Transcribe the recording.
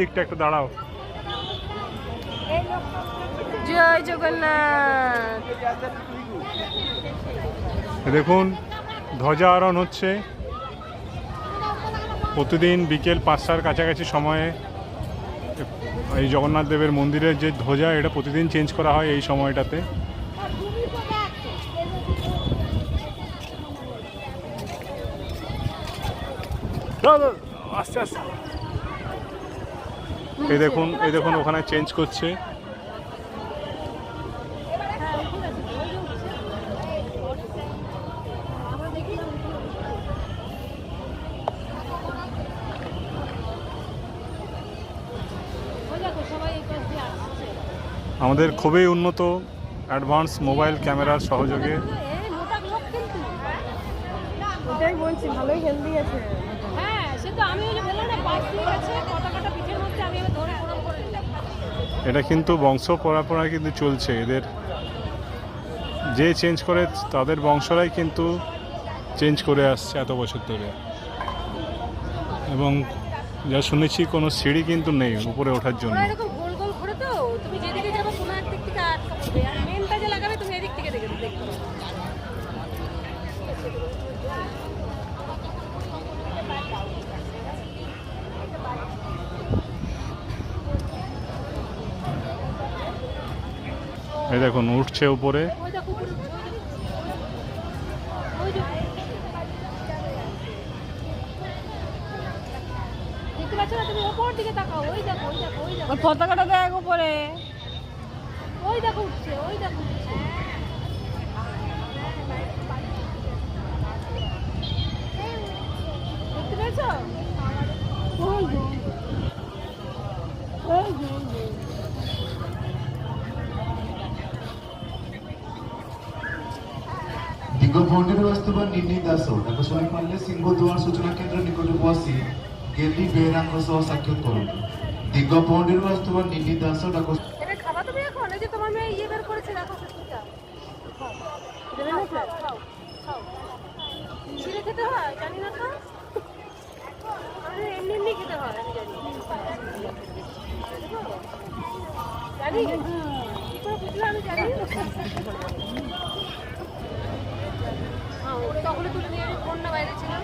দিকটা একটু দাঁড়াও। জয় জগন্নাথ। দেখুন ধ্বজা আরোহণ হচ্ছে। প্রতিদিন বিকেল পাঁচটার কাছাকাছি সময়ে এই জগন্নাথ দেবের মন্দিরের যে ধ্বজা এটা প্রতিদিন চেঞ্জ করা হয় এই সময়টাতে। আস্তে আস্তে এই দেখুন এই দেখুন ওখানে চেঞ্জ করছে। আমাদের খুবই উন্নত অ্যাডভান্স মোবাইল ক্যামেরার সহযোগে। ভালোই হেলদি আছে। হ্যাঁ সে তো আমি বললাম না পাশ দিয়ে গেছে এটা কিন্তু বংশ পরম্পরা কিন্তু চলছে। এদের যে চেঞ্জ করে, তাদের বংশরাই কিন্তু চেঞ্জ করে আসছে এত বছর ধরে। এবং যা শুনেছি, কোনো সিঁড়ি কিন্তু নেই উপরে ওঠার জন্য। তুমি যেদিকে কোনো এক দিক থেকে আটকা পড়বে আর লাগাবে, তুমি এদিক থেকে দেখে দেখতে এই দেখুন উঠছে উপরে ওই দেখো উপরে, ওই দেখো। ওই দেখো। দেখতে পাচ্ছ না তুমি ওপর দিকে তাকাও ওই দেখো ওই দেখো ওই দেখো ওর পতাকাটা দেখ উপরে। ওই দেখো উঠছে ওই দেখো উঠছে দেখতে পেয়েছ ଦିଗପହଣ୍ଡିରୁ ଆସୁଥିବା ନିନି ଦାସ ତାଙ୍କ ଶୁଣିପାରିଲେ ସିଂହଦୁଆର ସୂଚନା କେନ୍ଦ୍ର ନିକଟକୁ ଆସି ଗେଲି ବେହେରାଙ୍କ ସହ ସାକ୍ଷାତ କରନ୍ତୁ ଦିଗପହଣ୍ଡିରୁ ଆସୁଥିବା ନିନି ଦାସ ତାଙ୍କ এটা খাবা তুমি এখন এই যে তোমার মেয়ে ইয়ে বের করেছে দেখো কুচকুচা দেবে না খাও খাও খাও ছিঁড়ে খেতে হয় জানি না তো আরে এমনি এমনি খেতে হয় আমি জানি জানি কি করে বুঝলে আমি জানি তখন তুলে নিয়ে ফোন না বাইরে ছিলাম